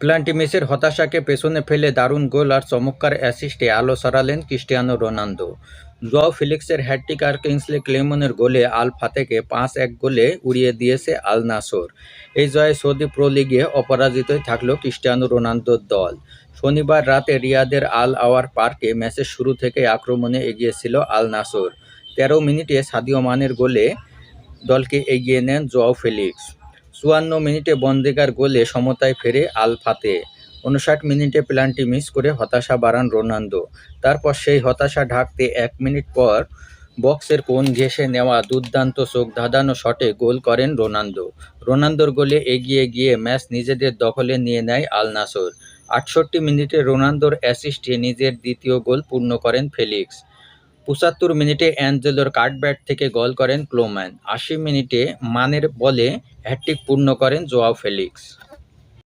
প্লান্টিমিসের হতাশাকে পেছনে ফেলে দারুণ গোল আর চমৎকার অ্যাসিস্টে আলো সরালেন ক্রিস্টিয়ানো রোনালদো। জোয়াও ফিলিক্সের হ্যাটট্রিক আর কিংসলে ক্লেমনের গোলে আল ফাতেকে পাঁচ এক গোলে উড়িয়ে দিয়েছে আল নাসর। এই জয়ে সৌদি প্রো লিগে অপরাজিতই থাকল ক্রিস্টিয়ানো রোনালদোর দল। শনিবার রাতে রিয়াদের আল আওয়ার পার্কে ম্যাচের শুরু থেকে আক্রমণে এগিয়েছিল আল নাসর। তেরো মিনিটে সাদিও মানের গোলে দলকে এগিয়ে নেন জোয়াও ফেলিক্স। চুয়ান্ন মিনিটে বন্দেগার গোলে সমতায় ফেরে আল ফাতে। উনষাট মিনিটে প্লান্টি মিস করে হতাশা বাড়ান রোনাল্ডো তারপর সেই হতাশা ঢাকতে এক মিনিট পর বক্সের কোন ঘেঁষে নেওয়া দুর্দান্ত চোখ ধাঁধানো শটে গোল করেন রোনাল্ডো রোনালদোর গোলে এগিয়ে গিয়ে ম্যাচ নিজেদের দখলে নিয়ে নেয় আল নাসর। আটষট্টি মিনিটে রোনালদোর অ্যাসিস্টে নিজের দ্বিতীয় গোল পূর্ণ করেন ফেলিক্স। পঁচাত্তর মিনিটে অ্যাঞ্জেলোর কাটব্যাট থেকে গোল করেন ক্লোম্যান। আশি মিনিটে মানের বলে হ্যাটট্রিক পূর্ণ করেন জোয়াও ফেলিক্স।